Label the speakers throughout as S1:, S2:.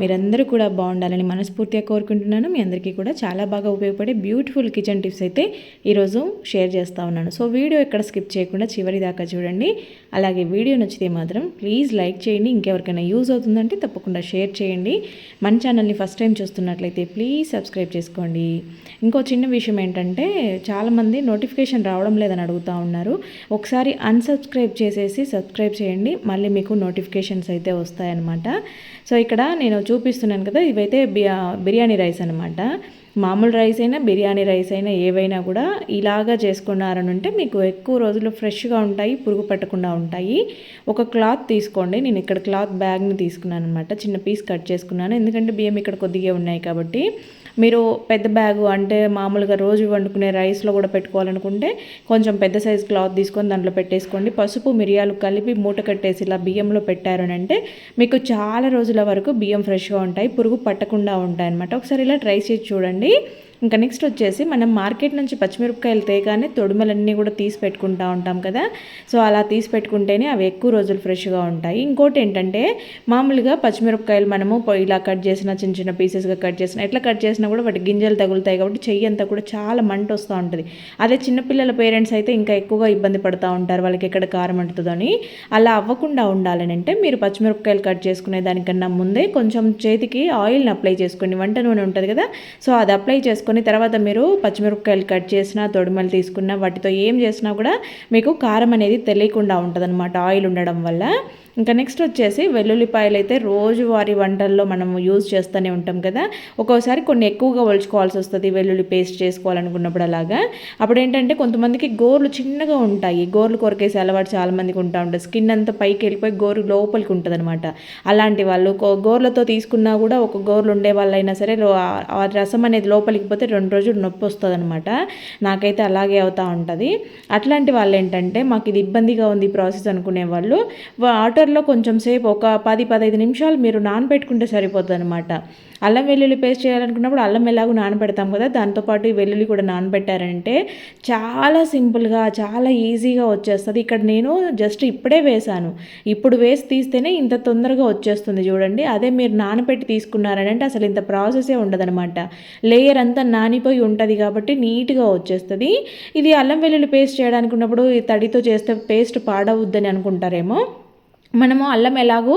S1: మీరందరూ కూడా బాగుండాలని మనస్ఫూర్తిగా కోరుకుంటున్నాను. మీ అందరికీ కూడా చాలా బాగా ఉపయోగపడే బ్యూటిఫుల్ కిచెన్ టిప్స్ అయితే ఈరోజు షేర్ చేస్తూ ఉన్నాను. సో వీడియో ఎక్కడ స్కిప్ చేయకుండా చివరి దాకా చూడండి. అలాగే వీడియో నచ్చితే మాత్రం ప్లీజ్ లైక్ చేయండి. ఇంకెవరికైనా యూజ్ అవుతుందంటే తప్పకుండా షేర్ చేయండి. మన ఛానల్ని ఫస్ట్ టైం చూస్తున్నట్లయితే ప్లీజ్ సబ్స్క్రైబ్ చేసుకోండి. ఇంకో చిన్న విషయం ఏంటంటే చాలామంది నోటిఫికేషన్ రావడం లేదని అడుగుతూ ఉన్నారు. ఒకసారి అన్సబ్స్క్రైబ్ చేసేసి సబ్స్క్రైబ్ చేయండి. మళ్ళీ మీకు నోటిఫికేషన్స్ అయితే వస్తాయన్నమాట. సో ఇక్కడ నేను చూపిస్తున్నాను కదా ఇవైతే బిర్యానీ రైస్ అనమాట మామూలు రైస్ అయినా బిర్యానీ రైస్ అయినా ఏవైనా కూడా ఇలాగా చేసుకున్నారని ఉంటే మీకు ఎక్కువ రోజులు ఫ్రెష్గా ఉంటాయి పురుగు పట్టకుండా ఉంటాయి. ఒక క్లాత్ తీసుకోండి. నేను ఇక్కడ క్లాత్ బ్యాగ్ని తీసుకున్నాను అనమాట చిన్న పీస్ కట్ చేసుకున్నాను. ఎందుకంటే బియ్యం ఇక్కడ కొద్దిగా ఉన్నాయి కాబట్టి. మీరు పెద్ద బ్యాగు అంటే మామూలుగా రోజు వండుకునే రైస్లో కూడా పెట్టుకోవాలనుకుంటే కొంచెం పెద్ద సైజ్ క్లాత్ తీసుకొని దాంట్లో పెట్టేసుకోండి. పసుపు మిరియాలు కలిపి మూట కట్టేసి ఇలా బియ్యంలో పెట్టారనంటే మీకు చాలా రోజుల వరకు బియ్యం ఫ్రెష్గా ఉంటాయి పురుగు పట్టకుండా ఉంటాయి అనమాట ఒకసారి ఇలా ట్రై చేసి చూడండి. ఇంకా నెక్స్ట్ వచ్చేసి మనం మార్కెట్ నుంచి పచ్చిమిరపకాయలు తేగానే తొడుమలన్నీ కూడా తీసి పెట్టుకుంటూ ఉంటాం కదా. సో అలా తీసి పెట్టుకుంటేనే అవి ఎక్కువ రోజులు ఫ్రెష్గా ఉంటాయి. ఇంకోటి ఏంటంటే మామూలుగా పచ్చిమిరపకాయలు మనము ఇలా కట్ చేసిన చిన్న చిన్న పీసెస్గా కట్ చేసిన ఎట్లా కట్ చేసినా కూడా వాటి గింజలు తగులుతాయి కాబట్టి చెయ్యి అంతా కూడా చాలా మంట వస్తూ ఉంటుంది. అదే చిన్నపిల్లల పేరెంట్స్ అయితే ఇంకా ఎక్కువగా ఇబ్బంది పడుతూ ఉంటారు వాళ్ళకి ఎక్కడ కారం అంటుందని అలా అవ్వకుండా ఉండాలని అంటే మీరు పచ్చిమిరపకాయలు కట్ చేసుకునే దానికన్నా ముందే కొంచెం చేతికి ఆయిల్ని అప్లై చేసుకోండి. వంట నూనె ఉంటుంది కదా. సో అది అప్లై చేసుకుని చేసుకొని తర్వాత మీరు పచ్చిమిరపకాయలు కట్ చేసినా తొడిమలు తీసుకున్న వాటితో ఏం చేసినా కూడా మీకు కారం అనేది తెలియకుండా ఉంటుందన్నమాట ఆయిల్ ఉండడం వల్ల. ఇంకా నెక్స్ట్ వచ్చేసి వెల్లుల్లిపాయలు అయితే రోజువారి వంటల్లో మనం యూజ్ చేస్తూనే ఉంటాం కదా. ఒక్కోసారి కొన్ని ఎక్కువగా ఒలుచుకోవాల్సి వస్తుంది వెల్లుల్లి పేస్ట్ చేసుకోవాలనుకున్నప్పుడు అలాగా. అప్పుడు ఏంటంటే కొంతమందికి గోర్లు చిన్నగా ఉంటాయి. గోర్లు కొరకేసి అలవాటు చాలామందికి ఉంటా ఉంటుంది. స్కిన్ అంతా పైకి వెళ్ళిపోయి గోరు లోపలికి ఉంటుంది అనమాట అలాంటి వాళ్ళు గోర్లతో తీసుకున్నా కూడా ఒక గోర్లు ఉండే వాళ్ళైనా సరే ఆ రసం అనేది లోపలికి పోతే రెండు రోజులు నొప్పి వస్తుంది అనమాట నాకైతే అలాగే అవుతూ ఉంటుంది. అట్లాంటి వాళ్ళు ఏంటంటే మాకు ఇది ఇబ్బందిగా ఉంది ప్రాసెస్ అనుకునే వాళ్ళు ఆటో కుక్కర్లో కొంచెం సేపు ఒక పది పదహైదు నిమిషాలు మీరు నానబెట్టుకుంటే సరిపోతుంది అనమాట అల్లం వెల్లుల్లి పేస్ట్ చేయాలనుకున్నప్పుడు అల్లం ఎలాగో నానబెడతాం కదా దాంతోపాటు ఈ వెల్లుల్లి కూడా నానబెట్టారంటే చాలా సింపుల్గా చాలా ఈజీగా వచ్చేస్తుంది. ఇక్కడ నేను జస్ట్ ఇప్పుడే వేశాను. ఇప్పుడు వేసి తీస్తేనే ఇంత తొందరగా వచ్చేస్తుంది చూడండి. అదే మీరు నానబెట్టి తీసుకున్నారంటే అసలు ఇంత ప్రాసెసే ఉండదనమాట లేయర్ అంతా నానిపోయి ఉంటుంది కాబట్టి నీట్గా వచ్చేస్తుంది. ఇది అల్లం వెల్లుల్లి పేస్ట్ చేయడానికి ఉన్నప్పుడు తడితో చేస్తే పేస్ట్ పాడవద్దని అనుకుంటారేమో. మనము అల్లం ఎలాగో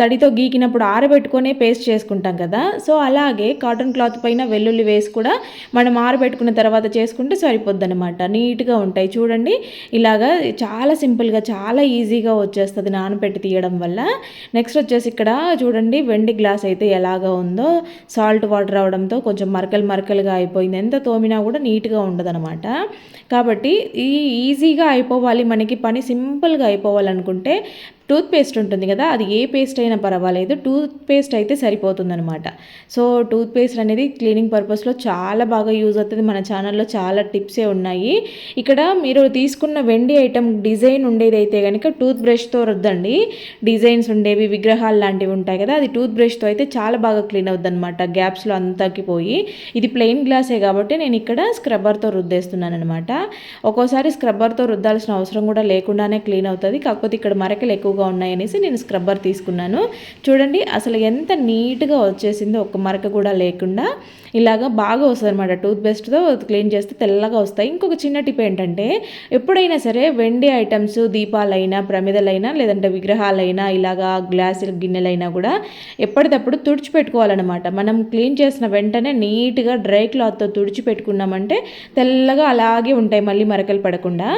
S1: తడితో గీకినప్పుడు ఆరబెట్టుకొని పేస్ట్ చేసుకుంటాం కదా. సో అలాగే కాటన్ క్లాత్ పైన వెల్లుల్లి వేసి కూడా మనం ఆరబెట్టుకున్న తర్వాత చేసుకుంటే సరిపోద్ది అనమాట నీట్గా ఉంటాయి. చూడండి ఇలాగా చాలా సింపుల్గా చాలా ఈజీగా వచ్చేస్తుంది నానబెట్టి తీయడం వల్ల. నెక్స్ట్ వచ్చేసి ఇక్కడ చూడండి వెండి గ్లాస్ అయితే ఎలాగా ఉందో సాల్ట్ వాటర్ అవడంతో కొంచెం మరకలు మరకలుగా అయిపోయింది. ఎంత తోమినా కూడా నీట్గా ఉండదనమాట కాబట్టి ఈ ఈజీగా అయిపోవాలి మనకి పని సింపుల్గా అయిపోవాలనుకుంటే టూత్పేస్ట్ ఉంటుంది కదా అది ఏ పేస్ట్ అయినా పర్వాలేదు టూత్పేస్ట్ అయితే సరిపోతుందనమాట సో టూత్పేస్ట్ అనేది క్లీనింగ్ పర్పస్లో చాలా బాగా యూజ్ అవుతుంది. మన ఛానల్లో చాలా టిప్సే ఉన్నాయి. ఇక్కడ మీరు తీసుకున్న వెండి ఐటమ్ డిజైన్ ఉండేది అయితే కనుక టూత్ బ్రష్తో రుద్దండి. డిజైన్స్ ఉండేవి విగ్రహాలు లాంటివి ఉంటాయి కదా అది టూత్ బ్రష్తో అయితే చాలా బాగా క్లీన్ అవుద్ది అనమాట గ్యాప్స్లో అంతకి పోయి. ఇది ప్లెయిన్ గ్లాసే కాబట్టి నేను ఇక్కడ స్క్రబ్బర్తో రుద్దేస్తున్నాను అనమాట ఒక్కోసారి స్క్రబ్బర్తో రుద్దాల్సిన అవసరం కూడా లేకుండానే క్లీన్ అవుతుంది. కాకపోతే ఇక్కడ మరకలు ఎక్కువ ఎక్కువగా ఉన్నాయనేసి నేను స్క్రబ్బర్ తీసుకున్నాను. చూడండి అసలు ఎంత నీట్గా వచ్చేసిందో ఒక మరక కూడా లేకుండా. ఇలాగ బాగా వస్తుంది అనమాట టూత్పేస్ట్తో క్లీన్ చేస్తే తెల్లగా వస్తాయి. ఇంకొక చిన్న టిప్ ఏంటంటే ఎప్పుడైనా సరే వెండి ఐటమ్స్ దీపాలైనా ప్రమిదలైనా లేదంటే విగ్రహాలైనా ఇలాగా గ్లాసులు గిన్నెలైనా కూడా ఎప్పటికప్పుడు తుడిచిపెట్టుకోవాలన్నమాట. మనం క్లీన్ చేసిన వెంటనే నీట్గా డ్రై క్లాత్తో తుడిచిపెట్టుకున్నామంటే తెల్లగా అలాగే ఉంటాయి మళ్ళీ మరకలు పడకుండా.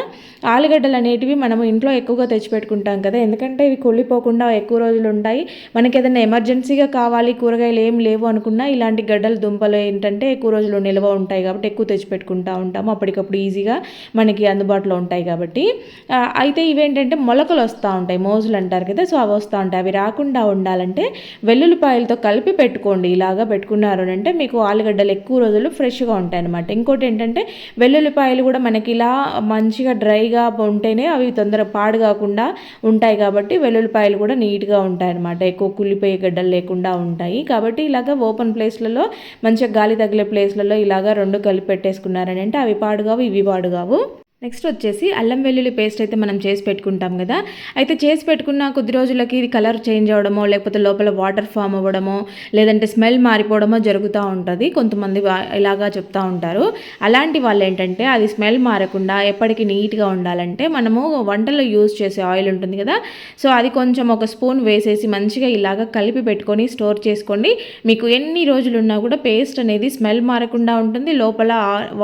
S1: ఆలుగడ్డలు అనేటివి మనం ఇంట్లో ఎక్కువగా తెచ్చిపెట్టుకుంటాం కదా ఎందుకంటే ఇవి కుళ్ళిపోకుండా ఎక్కువ రోజులు ఉంటాయి. మనకి ఏదైనా ఎమర్జెన్సీగా కావాలి కూరగాయలు ఏం లేవు అనుకున్నా ఇలాంటి గడ్డలు దుంపలు ఏంటంటే ఎక్కువ రోజులు నిల్వ ఉంటాయి కాబట్టి ఎక్కువ తెచ్చిపెట్టుకుంటూ ఉంటాము. అప్పటికప్పుడు ఈజీగా మనకి అందుబాటులో ఉంటాయి కాబట్టి. అయితే ఇవేంటంటే మొలకలు వస్తూ ఉంటాయి. మోజులు అంటారు కదా సో అవి వస్తూ ఉంటాయి. అవి రాకుండా ఉండాలంటే వెల్లుల్లిపాయలతో కలిపి పెట్టుకోండి. ఇలాగా పెట్టుకున్నారు అంటే మీకు ఆలుగడ్డలు ఎక్కువ రోజులు ఫ్రెష్గా ఉంటాయి అనమాట ఇంకోటి ఏంటంటే వెల్లుల్లిపాయలు కూడా మనకి ఇలా మంచిగా డ్రైగా ఉంటేనే అవి తొందరగా పాడు కాకుండా ఉంటాయి కాబట్టి కాబట్టి వెల్లుల్లిపాయలు కూడా నీట్గా ఉంటాయి అనమాట ఎక్కువ కుళ్ళిపోయే గడ్డలు లేకుండా ఉంటాయి. కాబట్టి ఇలాగ ఓపెన్ ప్లేస్లలో మంచిగా గాలి తగిలే ప్లేస్లలో ఇలాగ రెండు కలిపి పెట్టేసుకున్నారని అంటే అవి పాడుగావు ఇవి పాడుగావు. నెక్స్ట్ వచ్చేసి అల్లం వెల్లుల్లి పేస్ట్ అయితే మనం చేసి పెట్టుకుంటాం కదా. అయితే చేసి పెట్టుకున్న కొద్ది రోజులకి ఇది కలర్ చేంజ్ అవ్వడమో లేకపోతే లోపల వాటర్ ఫామ్ అవ్వడమో లేదంటే స్మెల్ మారిపోవడమో జరుగుతూ ఉంటుంది. కొంతమంది ఇలాగా చెప్తూ ఉంటారు. అలాంటి వాళ్ళు ఏంటంటే అది స్మెల్ మారకుండా ఎప్పటికీ నీట్గా ఉండాలంటే మనము వంటలో యూజ్ చేసే ఆయిల్ ఉంటుంది కదా. సో అది కొంచెం ఒక స్పూన్ వేసేసి మంచిగా ఇలాగ కలిపి పెట్టుకొని స్టోర్ చేసుకోండి. మీకు ఎన్ని రోజులు ఉన్నా కూడా పేస్ట్ అనేది స్మెల్ మారకుండా ఉంటుంది. లోపల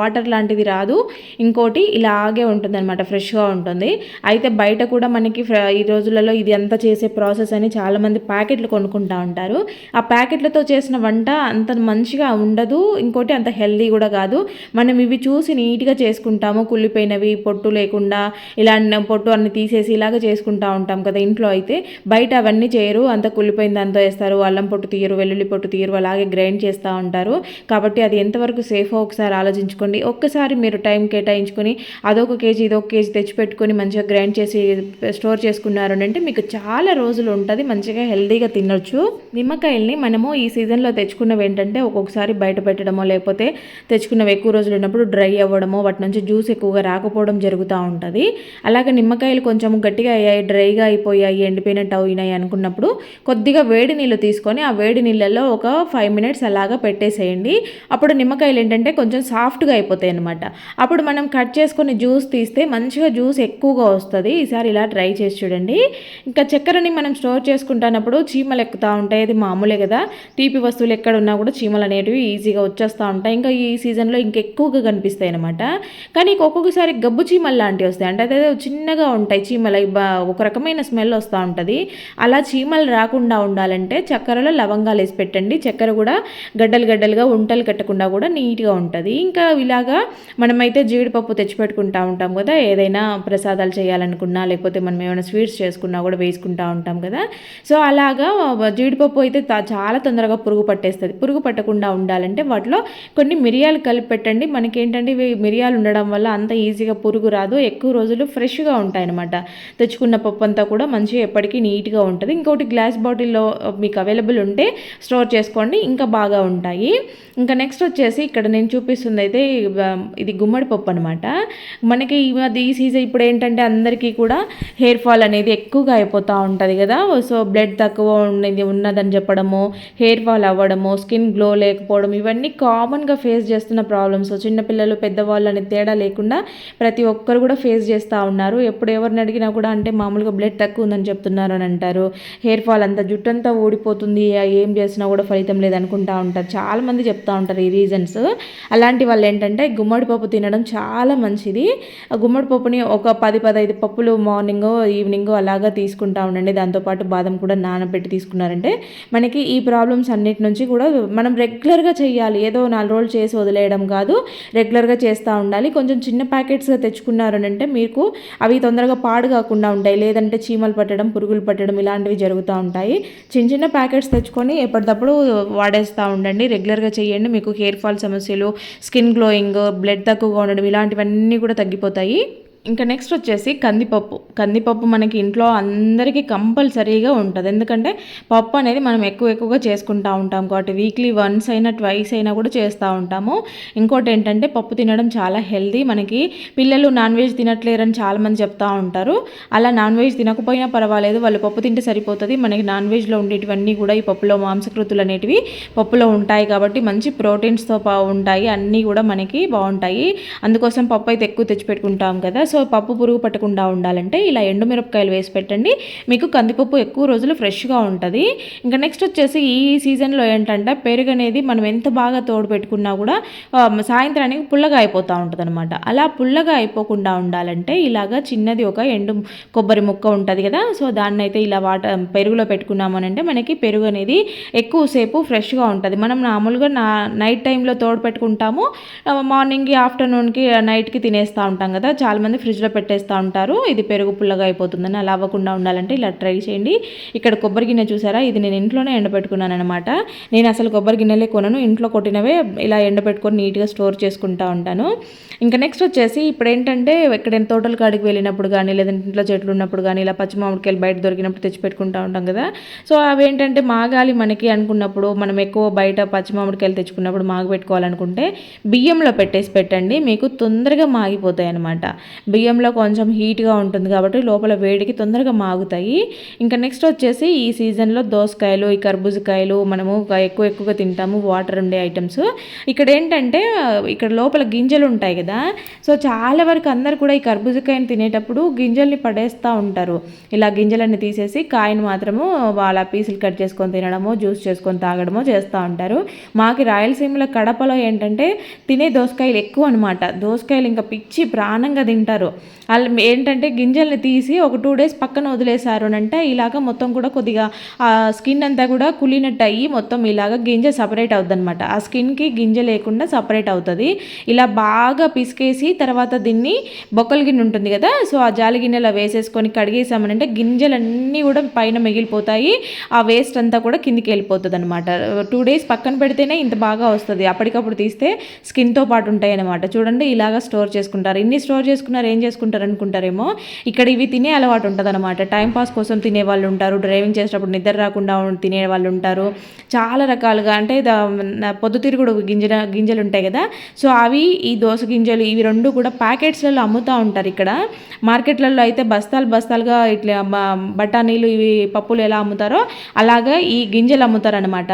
S1: వాటర్ లాంటిది రాదు. ఇంకోటి ఇలా అలాగే ఉంటుంది అనమాట ఫ్రెష్గా ఉంటుంది. అయితే బయట కూడా మనకి ఈ రోజులలో ఇది అంత చేసే ప్రాసెస్ అని చాలామంది ప్యాకెట్లు కొనుక్కుంటా ఉంటారు. ఆ ప్యాకెట్లతో చేసిన వంట అంత మంచిగా ఉండదు ఇంకోటి అంత హెల్దీ కూడా కాదు. మనం ఇవి చూసి నీట్గా చేసుకుంటాము కుళ్ళిపోయినవి పొట్టు లేకుండా ఇలా పొట్టు అన్ని తీసేసి ఇలాగ చేసుకుంటా ఉంటాం కదా ఇంట్లో అయితే. బయట అవన్నీ చేయరు అంత కుళ్ళిపోయిన దాంతో వేస్తారు అల్లం పొట్టు తీయరు వెల్లుల్లి పొట్టు తీయరు అలాగే గ్రైండ్ చేస్తూ ఉంటారు. కాబట్టి అది ఎంతవరకు సేఫో ఒకసారి ఆలోచించుకోండి. ఒక్కసారి మీరు టైం కేటాయించుకొని అదొక కేజీ ఇదొక కేజీ తెచ్చిపెట్టుకొని మంచిగా గ్రైండ్ చేసి స్టోర్ చేసుకున్నారు అంటే మీకు చాలా రోజులు ఉంటుంది మంచిగా హెల్తీగా తినొచ్చు. నిమ్మకాయల్ని మనము ఈ సీజన్లో తెచ్చుకున్నవి ఏంటంటే ఒక్కొక్కసారి బయట పెట్టడమో లేకపోతే తెచ్చుకున్నవి ఎక్కువ రోజులు ఉన్నప్పుడు డ్రై అవ్వడమో వాటి నుంచి జ్యూస్ ఎక్కువగా రాకపోవడం జరుగుతూ ఉంటుంది. అలాగే నిమ్మకాయలు కొంచెం గట్టిగా అయ్యాయి డ్రైగా అయిపోయాయి ఎండిపోయినట్టు అయినాయి అనుకున్నప్పుడు కొద్దిగా వేడి నీళ్ళు తీసుకొని ఆ వేడి నీళ్ళల్లో ఒక ఫైవ్ మినిట్స్ అలాగా పెట్టేసేయండి. అప్పుడు నిమ్మకాయలు ఏంటంటే కొంచెం సాఫ్ట్గా అయిపోతాయి అనమాట అప్పుడు మనం కట్ చేసుకొని జ్యూస్ జ్యూస్ తీస్తే మంచిగా జ్యూస్ ఎక్కువగా వస్తుంది. ఈసారి ఇలా ట్రై చేసి చూడండి. ఇంకా చక్కెరని మనం స్టోర్ చేసుకుంటున్నప్పుడు చీమలు ఎక్కుతూ ఉంటాయి. అది మామూలే కదా. తీపి వస్తువులు ఎక్కడ ఉన్నా కూడా చీమలు అనేటివి ఈజీగా వచ్చేస్తూ ఉంటాయి. ఇంకా ఈ సీజన్లో ఇంకా ఎక్కువగా కనిపిస్తాయి అనమాట కానీ ఒక్కొక్కసారి గబ్బు చీమలు లాంటివి వస్తాయి. అంటే అదే చిన్నగా ఉంటాయి చీమలు. ఒక రకమైన స్మెల్ వస్తూ ఉంటుంది. అలా చీమలు రాకుండా ఉండాలంటే చక్కెరలో లవంగాలు వేసి పెట్టండి. చక్కెర కూడా గడ్డలు గడ్డలుగా ఉంటలు కట్టకుండా కూడా నీట్గా ఉంటుంది. ఇంకా ఇలాగా మనమైతే జీడిపప్పు తెచ్చిపెట్టుకుంటాం వేసుకుంటూ ఉంటాం కదా ఏదైనా ప్రసాదాలు చేయాలనుకున్నా లేకపోతే మనం ఏమైనా స్వీట్స్ చేసుకున్నా కూడా వేసుకుంటూ ఉంటాం కదా. సో అలాగా జీడిపప్పు అయితే చాలా తొందరగా పురుగు పట్టేస్తుంది. పురుగు పట్టకుండా ఉండాలంటే వాటిలో కొన్ని మిరియాలు కలిపి పెట్టండి. మనకేంటంటే ఇవి మిరియాలు ఉండడం వల్ల అంత ఈజీగా పురుగు రాదు. ఎక్కువ రోజులు ఫ్రెష్గా ఉంటాయి అనమాట తెచ్చుకున్న పప్పు అంతా కూడా మంచిగా ఎప్పటికీ నీట్గా ఉంటుంది. ఇంకోటి గ్లాస్ బాటిల్లో మీకు అవైలబుల్ ఉంటే స్టోర్ చేసుకోండి ఇంకా బాగా ఉంటాయి. ఇంకా నెక్స్ట్ వచ్చేసి ఇక్కడ నేను చూపిస్తుంది అయితే ఇది గుమ్మడి పప్పు అనమాట మనకి ఈ సీజన్ ఇప్పుడు ఏంటంటే అందరికీ కూడా హెయిర్ ఫాల్ అనేది ఎక్కువగా అయిపోతూ ఉంటుంది కదా. సో బ్లడ్ తక్కువ ఉండేది ఉన్నదని చెప్పడము హెయిర్ ఫాల్ అవ్వడము స్కిన్ గ్లో లేకపోవడం ఇవన్నీ కామన్గా ఫేస్ చేస్తున్న ప్రాబ్లమ్స్ చిన్నపిల్లలు పెద్దవాళ్ళు అనే తేడా లేకుండా ప్రతి ఒక్కరు కూడా ఫేస్ చేస్తూ ఉన్నారు. ఎప్పుడు ఎవరిని అడిగినా కూడా అంటే మామూలుగా బ్లడ్ తక్కువ ఉందని చెప్తున్నారు అని అంటారు. హెయిర్ ఫాల్ అంతా జుట్టంతా ఊడిపోతుంది ఏం చేసినా కూడా ఫలితం లేదనుకుంటా ఉంటారు. చాలామంది చెప్తూ ఉంటారు ఈ రీజన్స్ అలాంటి వాళ్ళు ఏంటంటే గుమ్మడి పప్పు తినడం చాలా మంచిది. గుమ్మడి పప్పుని ఒక పది పదహైదు పప్పులు మార్నింగ్ ఈవినింగ్ అలాగా తీసుకుంటా ఉండండి. దాంతోపాటు బాదం కూడా నానబెట్టి తీసుకున్నారంటే మనకి ఈ ప్రాబ్లమ్స్ అన్నిటి నుంచి కూడా మనం రెగ్యులర్గా చేయాలి. ఏదో నాలుగు రోజులు చేసి వదిలేయడం కాదు. రెగ్యులర్గా చేస్తూ ఉండాలి. కొంచెం చిన్న ప్యాకెట్స్గా తెచ్చుకున్నారనంటే మీకు అవి తొందరగా పాడు కాకుండా ఉంటాయి. లేదంటే చీమలు పట్టడం పురుగులు పట్టడం ఇలాంటివి జరుగుతూ ఉంటాయి. చిన్న చిన్న ప్యాకెట్స్ తెచ్చుకొని ఎప్పటికప్పుడు వాడేస్తూ ఉండండి. రెగ్యులర్గా చేయండి. మీకు హెయిర్ ఫాల్ సమస్యలు స్కిన్ గ్లోయింగ్ బ్లడ్ తక్కువగా ఉండడం ఇలాంటివన్నీ కూడా తగ్గిపోతాయి. ఇంకా నెక్స్ట్ వచ్చేసి కందిపప్పు. కందిపప్పు మనకి ఇంట్లో అందరికీ కంపల్సరీగా ఉంటుంది. ఎందుకంటే పప్పు అనేది మనం ఎక్కువ ఎక్కువగా చేసుకుంటూ ఉంటాం కాబట్టి వీక్లీ వన్స్ అయినా ట్వైస్ అయినా కూడా చేస్తూ ఉంటాము. ఇంకోటి ఏంటంటే పప్పు తినడం చాలా హెల్దీ మనకి పిల్లలు నాన్ వెజ్ తినట్లేరని చాలామంది చెప్తూ ఉంటారు. అలా నాన్ వెజ్ తినకపోయినా పర్వాలేదు. వాళ్ళు పప్పు తింటే సరిపోతుంది. మనకి నాన్ వెజ్లో ఉండేటివన్నీ కూడా ఈ పప్పులో మాంసకృతులు అనేటివి పప్పులో ఉంటాయి కాబట్టి మంచి ప్రోటీన్స్తో ఉంటాయి. అన్నీ కూడా మనకి బాగుంటాయి. అందుకోసం పప్పు అయితే ఎక్కువ తెచ్చిపెట్టుకుంటాం కదా. సో పప్పు పురుగు పట్టకుండా ఉండాలంటే ఇలా ఎండుమిరపకాయలు వేసి పెట్టండి. మీకు కందిపప్పు ఎక్కువ రోజులు ఫ్రెష్గా ఉంటుంది. ఇంకా నెక్స్ట్ వచ్చేసి ఈ సీజన్లో ఏంటంటే పెరుగు అనేది మనం ఎంత బాగా తోడు పెట్టుకున్నా కూడా సాయంత్రానికి పుల్లగా అయిపోతూ ఉంటుంది అనమాట అలా పుల్లగా అయిపోకుండా ఉండాలంటే ఇలాగా చిన్నది ఒక ఎండు కొబ్బరి ముక్క ఉంటుంది కదా సో దాన్ని అయితే ఇలా వాట పెరుగులో పెట్టుకున్నామనంటే మనకి పెరుగు అనేది ఎక్కువసేపు ఫ్రెష్గా ఉంటుంది. మనం మామూలుగా నా నైట్ టైంలో తోడు పెట్టుకుంటాము. మార్నింగ్కి ఆఫ్టర్నూన్కి నైట్కి తినేస్తూ ఉంటాం కదా. చాలామంది ఫ్రిడ్జ్లో పెట్టేస్తూ ఉంటారు. ఇది పెరుగు పుల్లగా అయిపోతుందని అలా అవ్వకుండా ఉండాలంటే ఇలా ట్రై చేయండి. ఇక్కడ కొబ్బరి గిన్నె చూసారా? ఇది నేను ఇంట్లోనే ఎండబెట్టుకున్నాను అనమాట నేను అసలు కొబ్బరి గిన్నెలే కొనను. ఇంట్లో కొట్టినవే ఇలా ఎండబెట్టుకొని నీట్గా స్టోర్ చేసుకుంటూ ఉంటాను. ఇంకా నెక్స్ట్ వచ్చేసి ఇప్పుడు ఏంటంటే ఎక్కడైనా తోటల కాడికి వెళ్ళినప్పుడు కానీ లేదంటే ఇంట్లో చెట్లు ఉన్నప్పుడు కానీ ఇలా పచ్చి మామిడికాయలు బయట దొరికినప్పుడు తెచ్చిపెట్టుకుంటూ ఉంటాం కదా. సో అవి ఏంటంటే మాగాలి మనకి అనుకున్నప్పుడు మనం ఎక్కువ బయట పచ్చి మామిడికాయలు తెచ్చుకున్నప్పుడు మాగ పెట్టుకోవాలనుకుంటే బియ్యంలో పెట్టేసి పెట్టండి. మీకు తొందరగా మాగిపోతాయి అనమాట బియ్యంలో కొంచెం హీట్గా ఉంటుంది కాబట్టి లోపల వేడికి తొందరగా మాగుతాయి. ఇంకా నెక్స్ట్ వచ్చేసి ఈ సీజన్లో దోసకాయలు ఈ కర్బూజకాయలు మనము ఎక్కువ ఎక్కువగా తింటాము వాటర్ ఉండే ఐటమ్స్. ఇక్కడ ఏంటంటే ఇక్కడ లోపల గింజలు ఉంటాయి కదా సో చాలా వరకు అందరు కూడా ఈ కర్బూజకాయని తినేటప్పుడు గింజల్ని పడేస్తూ ఉంటారు. ఇలా గింజలన్నీ తీసేసి కాయను మాత్రము వాళ్ళ పీసులు కట్ చేసుకొని తినడమో జ్యూస్ చేసుకొని తాగడమో చేస్తూ ఉంటారు. మాకు రాయలసీమలో కడపలో ఏంటంటే తినే దోసకాయలు ఎక్కువ అనమాట దోసకాయలు ఇంకా పిచ్చి ప్రాణంగా తింటారు. వాళ్ళు ఏంటంటే గింజల్ని తీసి ఒక టూ డేస్ పక్కన వదిలేశారు అంటే ఇలాగ మొత్తం కూడా కొద్దిగా ఆ స్కిన్ అంతా కూడా కులినట్టు అయ్యి మొత్తం ఇలాగ గింజ సపరేట్ అవుతుంది అనమాట ఆ స్కిన్కి గింజ లేకుండా సపరేట్ అవుతుంది. ఇలా బాగా పిసికేసి తర్వాత దీన్ని బొక్కల గిన్నె ఉంటుంది కదా సో ఆ జాలి గిన్నెలో వేసేసుకొని కడిగేసామనంటే గింజలన్నీ కూడా పైన మిగిలిపోతాయి. ఆ వేస్ట్ అంతా కూడా కిందికి వెళ్ళిపోతుంది అనమాట టూ డేస్ పక్కన పెడితేనే ఇంత బాగా వస్తుంది. అప్పటికప్పుడు తీస్తే స్కిన్తో పాటు ఉంటాయి అనమాట చూడండి ఇలాగ స్టోర్ చేసుకుంటారు. ఇన్ని స్టోర్ చేసుకున్నారు ఏం చేసుకుంటారు అనుకుంటారేమో ఇక్కడ ఇవి తినే అలవాటు ఉంటుంది అనమాట టైంపాస్ కోసం తినే వాళ్ళు ఉంటారు డ్రైవింగ్ చేసేటప్పుడు నిద్ర రాకుండా తినే వాళ్ళు ఉంటారు. చాలా రకాలుగా అంటే పొద్దుతిరుగుడు గింజల గింజలు ఉంటాయి కదా. సో అవి ఈ దోస గింజలు ఇవి రెండు కూడా ప్యాకెట్స్లలో అమ్ముతూ ఉంటారు ఇక్కడ. మార్కెట్లలో అయితే బస్తాలు బస్తాలుగా ఇట్లా బఠానీలు ఇవి పప్పులు ఎలా అమ్ముతారో అలాగా ఈ గింజలు అమ్ముతారనమాట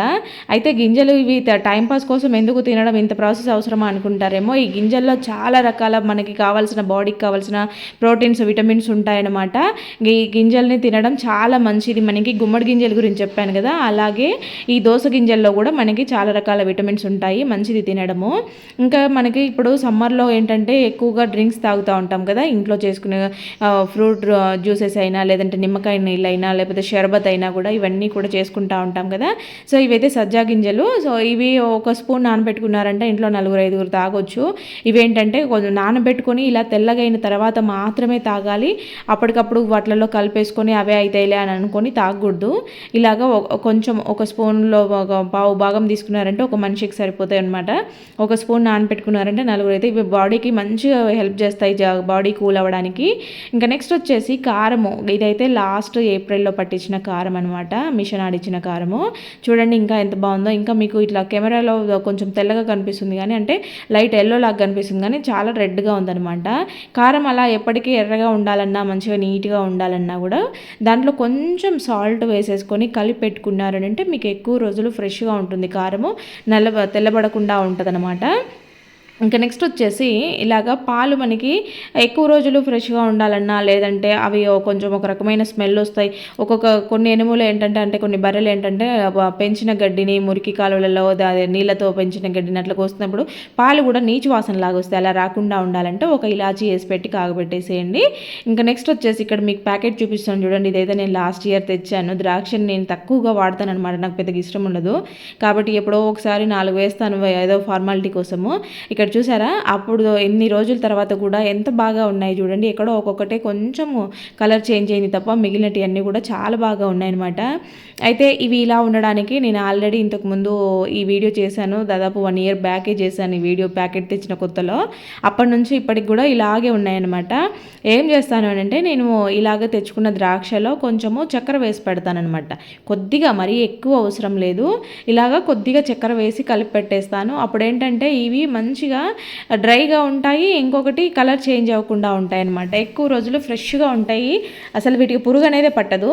S1: అయితే గింజలు ఇవి టైంపాస్ కోసం ఎందుకు తినడం ఇంత ప్రాసెస్ అవసరమా అనుకుంటారేమో ఈ గింజల్లో చాలా రకాల మనకి కావాల్సిన బాడీకి కావాల్సిన ప్రోటీన్స్ విటమిన్స్ ఉంటాయన్నమాట. ఈ గింజల్ని తినడం చాలా మంచిది. మనకి గుమ్మడి గింజల గురించి చెప్పాను కదా అలాగే ఈ దోస గింజల్లో కూడా మనకి చాలా రకాల విటమిన్స్ ఉంటాయి. మంచిది తినడము. ఇంకా మనకి ఇప్పుడు సమ్మర్లో ఏంటంటే ఎక్కువగా డ్రింక్స్ తాగుతూ ఉంటాం కదా ఇంట్లో చేసుకునే ఫ్రూట్ జ్యూసెస్ అయినా లేదంటే నిమ్మకాయ నీళ్ళు అయినా లేకపోతే షర్బత్ అయినా కూడా ఇవన్నీ కూడా చేసుకుంటూ ఉంటాం కదా. సో ఇవైతే సజ్జా గింజలు. సో ఇవి ఒక స్పూన్ నానబెట్టుకున్నారంటే ఇంట్లో నలుగురు ఐదుగురు తాగొచ్చు. ఇవేంటంటే కొంచెం నానబెట్టుకొని ఇలా తెల్లగా అయిన తర్వాత మాత్రమే తాగాలి. అప్పటికప్పుడు వాటిలలో కలిపేసుకొని అవే అయితాయిలే అని అనుకొని తాగకూడదు. ఇలాగ కొంచెం ఒక స్పూన్లో ఒక పావు భాగం తీసుకున్నారంటే ఒక మనిషికి సరిపోతాయి అనమాట ఒక స్పూన్ నానపెట్టుకున్నారంటే నలుగురు అయితే ఇవి బాడీకి మంచిగా హెల్ప్ చేస్తాయి బాడీ కూల్ అవ్వడానికి. ఇంకా నెక్స్ట్ వచ్చేసి కారము. ఇదైతే లాస్ట్ ఏప్రిల్లో పట్టించిన కారం అనమాట మిషన్ ఆడిచ్చిన కారము. చూడండి ఇంకా ఎంత బాగుందో. ఇంకా మీకు ఇట్లా కెమెరాలో కొంచెం తెల్లగా కనిపిస్తుంది కానీ అంటే లైట్ ఎల్లో లాగా కనిపిస్తుంది కానీ చాలా రెడ్గా ఉందనమాట కారం అలా ఎప్పటికీ ఎర్రగా ఉండాలన్నా మంచిగా నీట్గా ఉండాలన్నా కూడా దాంట్లో కొంచెం సాల్ట్ వేసేసుకొని కలిపి పెట్టుకున్నారని అంటే మీకు ఎక్కువ రోజులు ఫ్రెష్గా ఉంటుంది. కారము నల్ల తెల్లబడకుండా ఉంటుంది ఇంకా నెక్స్ట్ వచ్చేసి ఇలాగ పాలు మనకి ఎక్కువ రోజులు ఫ్రెష్గా ఉండాలన్నా లేదంటే అవి కొంచెం ఒక రకమైన స్మెల్ వస్తాయి. ఒక్కొక్క కొన్ని ఎనుములు ఏంటంటే అంటే కొన్ని బర్రెలు ఏంటంటే పెంచిన గడ్డిని మురికి కాలువలలో నీళ్ళతో పెంచిన గడ్డిని అట్లా కోస్తున్నప్పుడు పాలు కూడా నీచు వాసన లాగా వస్తాయి. అలా రాకుండా ఉండాలంటే ఒక ఇలాచి వేసి పెట్టి కాగబెట్టేసేయండి. ఇంకా నెక్స్ట్ వచ్చేసి ఇక్కడ మీకు ప్యాకెట్ చూపిస్తాను చూడండి. ఇదైతే నేను లాస్ట్ ఇయర్ తెచ్చాను. ద్రాక్షని నేను తక్కువగా వాడతాను అనమాట నాకు పెద్దగా ఇష్టం ఉండదు. కాబట్టి ఎప్పుడో ఒకసారి నాలుగు వేస్తాను ఏదో ఫార్మాలిటీ కోసము. ఇక్కడ ఇక్కడ చూసారా? అప్పుడు ఎన్ని రోజుల తర్వాత కూడా ఎంత బాగా ఉన్నాయి చూడండి. ఎక్కడో ఒక్కొక్కటే కొంచెం కలర్ చేంజ్ అయింది తప్ప మిగిలినవి అన్నీ కూడా చాలా బాగా ఉన్నాయన్నమాట. అయితే ఇవి ఇలా ఉండడానికి నేను ఆల్రెడీ ఇంతకుముందు ఈ వీడియో చేశాను. దాదాపు వన్ ఇయర్ బ్యాకే చేశాను ఈ వీడియో ప్యాకెట్ తెచ్చిన కొత్తలో. అప్పటి నుంచి ఇప్పటికి కూడా ఇలాగే ఉన్నాయన్నమాట. ఏం చేస్తాను అంటే నేను ఇలాగ తెచ్చుకున్న ద్రాక్షలో కొంచెము చక్కెర వేసి పెడతానమాట కొద్దిగా మరీ ఎక్కువ అవసరం లేదు. ఇలాగ కొద్దిగా చక్కెర వేసి కలిపి పెట్టేస్తాను. అప్పుడు ఏంటంటే ఇవి మంచిగా మంచిగా డ్రైగా ఉంటాయి. ఇంకొకటి కలర్ చేంజ్ అవ్వకుండా ఉంటాయి అన్నమాట ఎక్కువ రోజులు ఫ్రెష్గా ఉంటాయి. అసలు వీటికి పురుగు అనేది పట్టదు.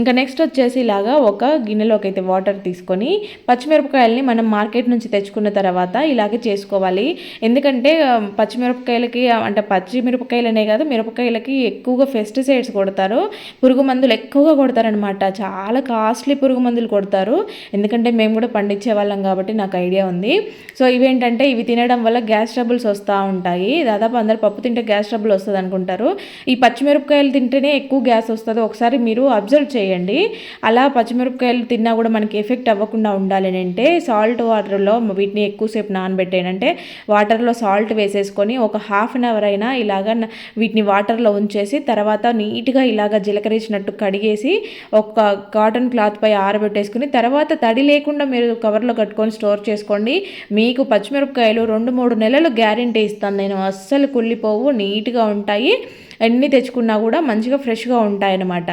S1: ఇంకా నెక్స్ట్ వచ్చేసి ఇలాగా ఒక గిన్నెలోకి అయితే వాటర్ తీసుకొని పచ్చిమిరపకాయలని మనం మార్కెట్ నుంచి తెచ్చుకున్న తర్వాత ఇలాగే చేసుకోవాలి. ఎందుకంటే పచ్చిమిరపకాయలకి అంటే పచ్చిమిరపకాయలనే కాదు మిరపకాయలకి ఎక్కువగా పెస్టిసైడ్స్ కొడతారు. పురుగు మందులు ఎక్కువగా కొడతారనమాట చాలా కాస్ట్లీ పురుగు మందులు కొడతారు. ఎందుకంటే మేము కూడా పండించే వాళ్ళం కాబట్టి నాకు ఐడియా ఉంది. సో ఇవేంటంటే ఇవి తినడం వల్ల గ్యాస్ ట్రబుల్స్ వస్తూ ఉంటాయి. దాదాపు అందరు పప్పు తింటే గ్యాస్ ట్రబుల్ వస్తుంది అనుకుంటారు. ఈ పచ్చిమిరపకాయలు తింటేనే ఎక్కువ గ్యాస్ వస్తుంది. ఒకసారి మీరు అబ్జర్వ్ చేయండి. చేయండి అలా పచ్చిమిరపకాయలు తిన్నా కూడా మనకి ఎఫెక్ట్ అవ్వకుండా ఉండాలి అంటే సాల్ట్ వాటర్లో వీటిని ఎక్కువసేపు నానబెట్టేనంటే వాటర్లో సాల్ట్ వేసేసుకొని ఒక హాఫ్ అన్ అవర్ అయినా ఇలాగ వీటిని వాటర్లో ఉంచేసి తర్వాత నీట్గా ఇలాగ జీలకరించినట్టు కడిగేసి ఒక కాటన్ క్లాత్ పై ఆరబెట్టేసుకుని తర్వాత తడి లేకుండా మీరు కవర్లో కట్టుకొని స్టోర్ చేసుకోండి. మీకు పచ్చిమిరపకాయలు రెండు మూడు నెలలు గ్యారంటీ ఇస్తాను. నేను అస్సలు కుళ్ళిపోవు నీట్గా ఉంటాయి. ఎన్ని తెచ్చుకున్నా కూడా మంచిగా ఫ్రెష్గా ఉంటాయన్నమాట.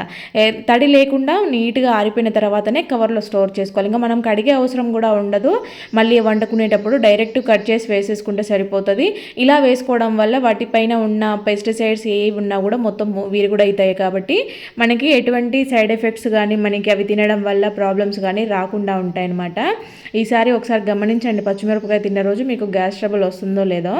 S1: తడి లేకుండా నీట్గా ఆరిపోయిన తర్వాతనే కవర్లో స్టోర్ చేసుకోవాలి. ఇంకా మనం కడిగే అవసరం కూడా ఉండదు. మళ్ళీ వండుకునేటప్పుడు డైరెక్ట్ కట్ చేసి వేసేసుకుంటే సరిపోతుంది. ఇలా వేసుకోవడం వల్ల వాటిపైన ఉన్న పెస్టిసైడ్స్ ఏవి ఉన్నా కూడా మొత్తం విరుగుడు అవుతాయి కాబట్టి మనకి ఎటువంటి సైడ్ ఎఫెక్ట్స్ కానీ మనకి అవి తినడం వల్ల ప్రాబ్లమ్స్ కానీ రాకుండా ఉంటాయన్నమాట. ఈసారి ఒకసారి గమనించండి. పచ్చిమిరపకాయ తిన్న రోజు మీకు గ్యాస్ ట్రబుల్ వస్తుందో లేదో.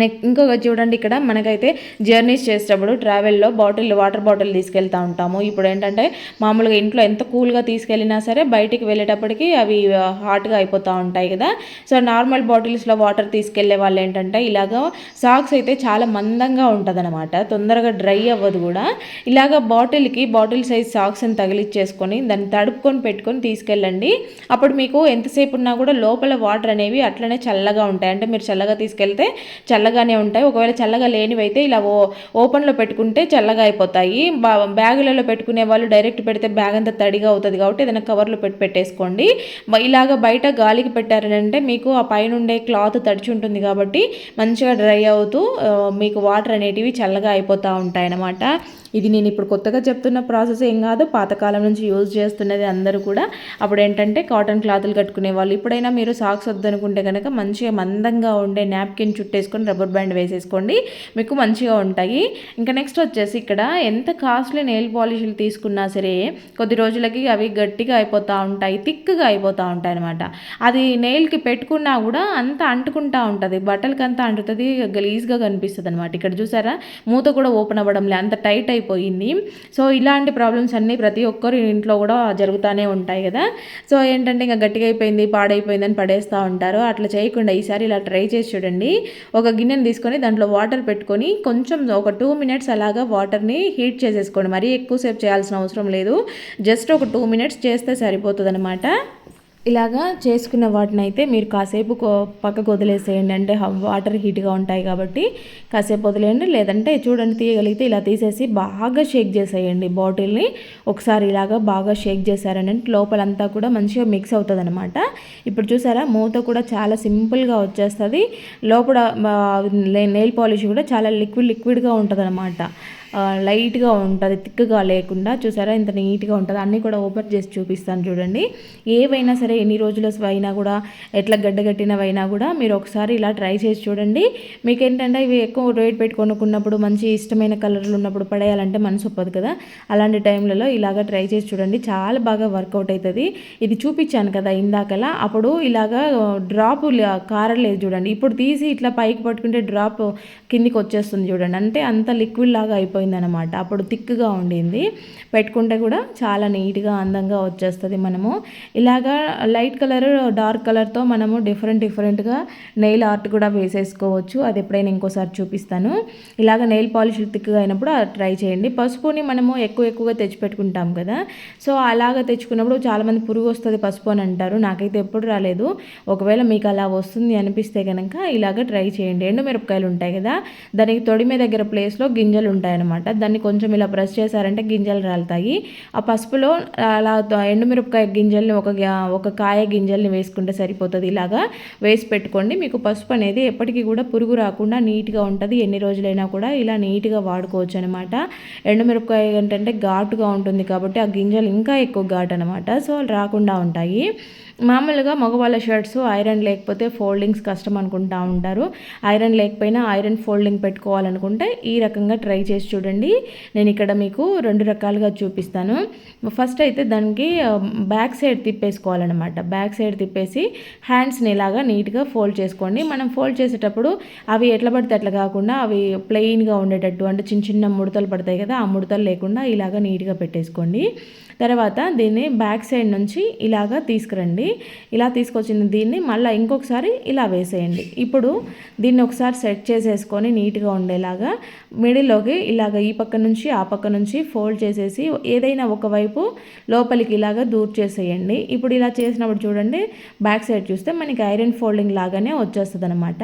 S1: నెక్స్ట్ ఇంకొక చూడండి ఇక్కడ మనకైతే జర్నీస్ చేసేటప్పుడు ట్రావెల్లో బాటిల్ వాటర్ బాటిల్ తీసుకెళ్తూ ఉంటాము. ఇప్పుడు ఏంటంటే మామూలుగా ఇంట్లో ఎంత కూల్గా తీసుకెళ్ళినా సరే బయటికి వెళ్ళేటప్పటికి అవి హాట్గా అయిపోతూ ఉంటాయి కదా. సో నార్మల్ బాటిల్స్లో వాటర్ తీసుకెళ్ళే వాళ్ళు ఏంటంటే ఇలాగ సాక్స్ అయితే చాలా మందంగా ఉంటుందన్నమాట. తొందరగా డ్రై అవ్వదు కూడా. ఇలాగ బాటిల్కి బాటిల్ సైజ్ సాక్స్ని తగిలిచ్చేసుకొని దాన్ని తడుపుకొని పెట్టుకొని తీసుకెళ్ళండి. అప్పుడు మీకు ఎంతసేపు ఉన్నా కూడా లోపల వాటర్ అనేవి అట్లనే చల్లగా ఉంటాయి. అంటే మీరు చల్లగా తీసుకెళ్తే చల్ల చల్లగానే ఉంటాయి. ఒకవేళ చల్లగా లేనివైతే ఇలా ఓ ఓపెన్లో పెట్టుకుంటే చల్లగా అయిపోతాయి. బా బ్యాగులలో పెట్టుకునే వాళ్ళు డైరెక్ట్ పెడితే బ్యాగ్ అంతా తడిగా అవుతుంది కాబట్టి ఏదైనా కవర్లో పెట్టి పెట్టేసుకోండి. ఇలాగ బయట గాలికి పెట్టారంటే మీకు ఆ పైన క్లాత్ తడిచి ఉంటుంది కాబట్టి మంచిగా డ్రై అవుతూ మీకు వాటర్ అనేటివి చల్లగా అయిపోతూ ఉంటాయి అన్నమాట ఇది నేను ఇప్పుడు కొత్తగా చెప్తున్న ప్రాసెస్ ఏం కాదు పాతకాలం నుంచి యూజ్ చేస్తున్నది అందరూ కూడా. అప్పుడు ఏంటంటే కాటన్ క్లాతులు కట్టుకునే వాళ్ళు. ఇప్పుడైనా మీరు సాక్స్ వద్దనుకుంటే కనుక మంచిగా మందంగా ఉండే నాప్కిన్ చుట్టేసుకొని రబ్బర్ బ్యాండ్ వేసేసుకోండి. మీకు మంచిగా ఉంటాయి. ఇంకా నెక్స్ట్ వచ్చేసి ఇక్కడ ఎంత కాస్ట్లీ నెయిల్ పాలిష్లు తీసుకున్నా సరే కొద్ది రోజులకి అవి గట్టిగా అయిపోతూ ఉంటాయి థిక్గా అయిపోతూ ఉంటాయి అనమాట అది నెయిల్కి పెట్టుకున్నా కూడా అంత అంటుకుంటా ఉంటుంది. బట్టలకి అంతా అంటుతుంది గలీజ్గా కనిపిస్తుంది అనమాట ఇక్కడ చూసారా? మూత కూడా ఓపెన్ అవ్వడం లే అంత టైట్ అయిపోయింది. సో ఇలాంటి ప్రాబ్లమ్స్ అన్నీ ప్రతి ఒక్కరు ఇంట్లో కూడా జరుగుతూనే ఉంటాయి కదా. సో ఏంటంటే ఇంకా గట్టిగా అయిపోయింది పాడైపోయింది అని పడేస్తూ ఉంటారు. అట్లా చేయకుండా ఈసారి ఇలా ట్రై చేసి చూడండి. ఒక గిన్నెని తీసుకొని దాంట్లో వాటర్ పెట్టుకొని కొంచెం ఒక టూ మినిట్స్ అలాగా వాటర్ని హీట్ చేసేసుకోండి. మరీ ఎక్కువసేపు చేయాల్సిన అవసరం లేదు. జస్ట్ ఒక టూ మినిట్స్ చేస్తే సరిపోతుంది అనమాట ఇలాగా చేసుకున్న వాటిని అయితే మీరు కాసేపు పక్కకు వదిలేసేయండి. అంటే వాటర్ హీట్గా ఉంటాయి కాబట్టి కాసేపు వదిలేయండి. లేదంటే చూడండి తీయగలిగితే ఇలా తీసేసి బాగా షేక్ చేసేయండి. బాటిల్ని ఒకసారి ఇలాగా బాగా షేక్ చేశారని లోపలంతా కూడా మంచిగా మిక్స్ అవుతుంది అనమాట ఇప్పుడు చూసారా మూత కూడా చాలా సింపుల్గా వచ్చేస్తుంది. లోపల నెయిల్ పాలిష్ కూడా చాలా లిక్విడ్ లిక్విడ్గా ఉంటుంది అనమాట లైట్గా ఉంటుంది థిక్గా లేకుండా చూసారా? ఇంత నీట్గా ఉంటుంది. అన్నీ కూడా ఓపెన్ చేసి చూపిస్తాను చూడండి. ఏవైనా సరే ఎన్ని రోజుల అయినా కూడా ఎట్లా గడ్డగట్టినవైనా కూడా మీరు ఒకసారి ఇలా ట్రై చేసి చూడండి. మీకు ఏంటంటే ఇవి ఎక్కువ రేట్ పెట్టి కొనుక్కున్నప్పుడు మంచి ఇష్టమైన కలర్లు ఉన్నప్పుడు పడేయాలంటే మనసు ఒప్పదు కదా. అలాంటి టైంలలో ఇలాగ ట్రై చేసి చూడండి. చాలా బాగా వర్కౌట్ అవుతుంది ఇది చూపించాను కదా ఇందాకలా. అప్పుడు ఇలాగా డ్రాప్ కారలేదు చూడండి. ఇప్పుడు తీసి ఇట్లా పైకి పట్టుకుంటే డ్రాప్ కిందికి వచ్చేస్తుంది చూడండి. అంటే అంత లిక్విడ్ లాగా అయిపోతుంది. అయిపోయిందనమాట అప్పుడు థిక్గా ఉండింది. పెట్టుకుంటే కూడా చాలా నీట్గా అందంగా వచ్చేస్తుంది మనము. ఇలాగా లైట్ కలర్ డార్క్ కలర్తో మనము డిఫరెంట్ డిఫరెంట్గా నెయిల్ ఆర్ట్ కూడా వేసేసుకోవచ్చు. అది ఎప్పుడైనా ఇంకోసారి చూపిస్తాను. ఇలాగ నెయిల్ పాలిష్ థిక్గా అయినప్పుడు ట్రై చేయండి. పసుపుని మనము ఎక్కువ ఎక్కువగా తెచ్చిపెట్టుకుంటాం కదా. సో అలాగ తెచ్చుకున్నప్పుడు చాలామంది పురుగు వస్తుంది పసుపు అని అంటారు. నాకైతే ఎప్పుడు రాలేదు. ఒకవేళ మీకు అలా వస్తుంది అనిపిస్తే కనుక ఇలాగ ట్రై చేయండి. ఎండు మిరపకాయలు ఉంటాయి కదా. దానికి తొడిమే దగ్గర ప్లేస్లో గింజలు ఉంటాయి అనమాట దాన్ని కొంచెం ఇలా బ్రష్ చేశారంటే గింజలు రాలుతాయి. ఆ పసుపులో అలా ఎండుమిరపకాయ గింజల్ని ఒక ఒక కాయ గింజల్ని వేసుకుంటే సరిపోతుంది. ఇలాగా వేసి పెట్టుకోండి. మీకు పసుపు అనేది ఎప్పటికీ కూడా పురుగు రాకుండా నీట్గా ఉంటుంది. ఎన్ని రోజులైనా కూడా ఇలా నీట్గా వాడుకోవచ్చు అనమాట ఎండుమిరపకాయ ఏంటంటే ఘాటుగా ఉంటుంది కాబట్టి ఆ గింజలు ఇంకా ఎక్కువ ఘాటు అనమాట సో రాకుండా ఉంటాయి. మామూలుగా మగవాళ్ళ షర్ట్స్ ఐరన్ లేకపోతే ఫోల్డింగ్స్ కష్టం అనుకుంటా ఉంటారు. ఐరన్ లేకపోయినా ఐరన్ ఫోల్డింగ్ పెట్టుకోవాలనుకుంటే ఈ రకంగా ట్రై చేసి చూడండి. నేను ఇక్కడ మీకు రెండు రకాలుగా చూపిస్తాను. ఫస్ట్ అయితే దానికి um, బ్యాక్ సైడ్ తిప్పేసుకోవాలన్నమాట. బ్యాక్ సైడ్ తిప్పేసి హ్యాండ్స్ని ఇలాగా నీట్గా ఫోల్డ్ చేసుకోండి. మనం ఫోల్డ్ చేసేటప్పుడు అవి ఎట్లా పడితే అట్లా కాకుండా అవి ప్లెయిన్గా ఉండేటట్టు అంటే చిన్న చిన్న ముడతలు పడతాయి కదా ఆ ముడతలు లేకుండా ఇలాగా నీట్గా పెట్టేసుకోండి. తర్వాత దీన్ని బ్యాక్ సైడ్ నుంచి ఇలాగా తీసుకురండి. ఇలా తీసుకొచ్చిన దీన్ని మళ్ళీ ఇంకొకసారి ఇలా వేసేయండి. ఇప్పుడు దీన్ని ఒకసారి సెట్ చేసేసుకొని నీట్గా ఉండేలాగా మిడిల్లోకి ఇలాగ ఈ పక్క నుంచి ఆ పక్క నుంచి ఫోల్డ్ చేసేసి ఏదైనా ఒకవైపు లోపలికి ఇలాగ దూర్ చేసేయండి. ఇప్పుడు ఇలా చేసినప్పుడు చూడండి బ్యాక్ సైడ్ చూస్తే మనకి ఐరన్ ఫోల్డింగ్ లాగానే వచ్చేస్తుంది అనమాట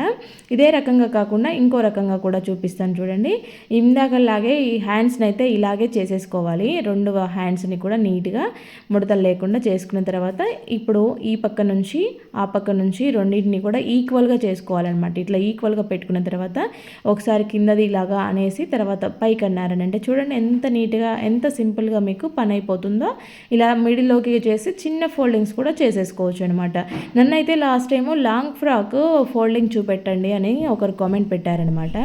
S1: ఇదే రకంగా కాకుండా ఇంకో రకంగా కూడా చూపిస్తాను చూడండి. ఇందాకలాగే ఈ హ్యాండ్స్ని అయితే ఇలాగే చేసేసుకోవాలి. రెండు హ్యాండ్స్ని కూడా నీట్గా ముడతలు లేకుండా చేసుకున్న తర్వాత ఇప్పుడు ఈ పక్క నుంచి ఆ పక్క నుంచి రెండింటిని కూడా ఈక్వల్గా చేసుకోవాలన్నమాట. ఇట్లా ఈక్వల్గా పెట్టుకున్న తర్వాత ఒకసారి కిందది ఇలాగా అనేసి తర్వాత పైకి అన్నారని అంటే చూడండి ఎంత నీట్గా ఎంత సింపుల్గా మీకు పని అయిపోతుందో ఇలా మిడిల్లోకి చేసి చిన్న ఫోల్డింగ్స్ కూడా చేసేసుకోవచ్చు అనమాట నన్నైతే last time long frock folding చూపెట్టండి అని ఒకరు కామెంట్ పెట్టారనమాట